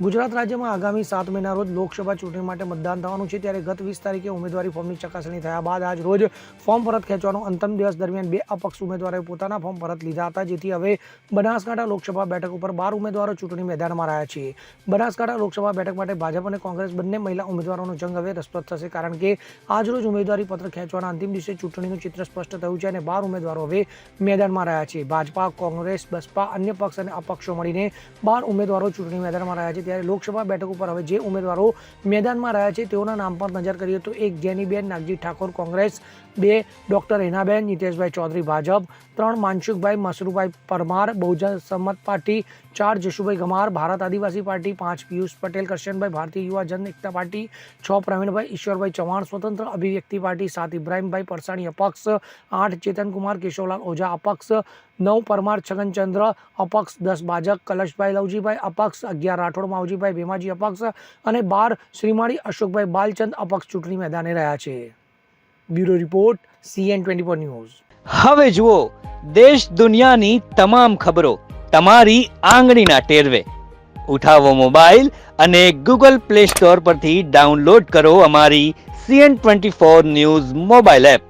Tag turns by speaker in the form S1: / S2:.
S1: ગુજરાત રાજ્યમાં આગામી સાત મહિના રોજ લોકસભા ચૂંટણી માટે મતદાન થવાનું છે ત્યારે ગત વીસ તારીખે ઉમેદવારી ફોર્મની ચકાસણી થયા બાદ આજ રોજ ફોર્મ પરત ખેંચવાનો અંતિમ દિવસ દરમિયાન બે અપક્ષ ઉમેદવારોએ પોતાના ફોર્મ પરત લીધા હતા, જેથી હવે બનાસકાંઠા લોકસભા બેઠક ઉપર બાર ઉમેદવારો ચૂંટણી મેદાનમાં રહ્યા છે. બનાસકાંઠા લોકસભા બેઠક માટે ભાજપ અને કોંગ્રેસ બંને મહિલા ઉમેદવારોનો જંગ હવે રસપ્રદ થશે કારણ કે આજરોજ ઉમેદવારી પત્ર ખેંચવાના અંતિમ દિવસે ચૂંટણીનું ચિત્ર સ્પષ્ટ થયું છે અને બાર ઉમેદવારો હવે મેદાનમાં રહ્યા છે. ભાજપા, કોંગ્રેસ, બસપા અન્ય પક્ષ અને અપક્ષો મળીને બાર ઉમેદવારો ચૂંટણી મેદાનમાં રહ્યા છે. ત્યારે લોકસભા બેઠક ઉપર હવે જે ઉમેદવારો મેદાનમાં રહ્યા છે તેઓના નામ પર નજર કરીએ તો એક જેનીબેન નાગજી ઠાકોર કોંગ્રેસ બે ડોક્ટર હિનાબેન નીતેશભાઈ ચૌધરી ભાજપ ત્રણ માનસુખભાઈ મસરૂભાઈ પરમાર બહુજન સંમત પાર્ટી ચાર જશુભાઈ ગમાર ભારત આદિવાસી પાર્ટી પાંચ પિયુષ પટેલ કરશનભાઈ ભારતીય યુવા જન એકતા પાર્ટી છ પ્રવીણભાઈ ઈશ્વરભાઈ ચૌહાણ સ્વતંત્ર અભિવ્યક્તિ પાર્ટી સાત ઇબ્રાહીમભાઈ પરસાણી અપક્ષ આઠ ચેતનકુમાર કેશવલાલ ઓઝા અપક્ષ નવ પરમાર છગનચંદ્ર અપક્ષ દસ ભાજપ કલશભાઈ લવજીભાઈ અપક્ષ અગિયાર રાઠોડ માવજીભાઈ ભીમાજી અપક્ષ અને બાર શ્રીમાળી અશોકભાઈ બાલચંદ અપક્ષ ચૂંટણી મેદાને રહ્યા છે. Bureau report CN twenty four news.
S2: હવે જુઓ, દેશ દુનિયાની તમામ ખબરો તમારી આંગળીના ટેરવે. ઉઠાવો મોબાઈલ અને ગૂગલ પ્લે સ્ટોર પરથી ડાઉનલોડ કરો અમારી CN twenty four news mobile app.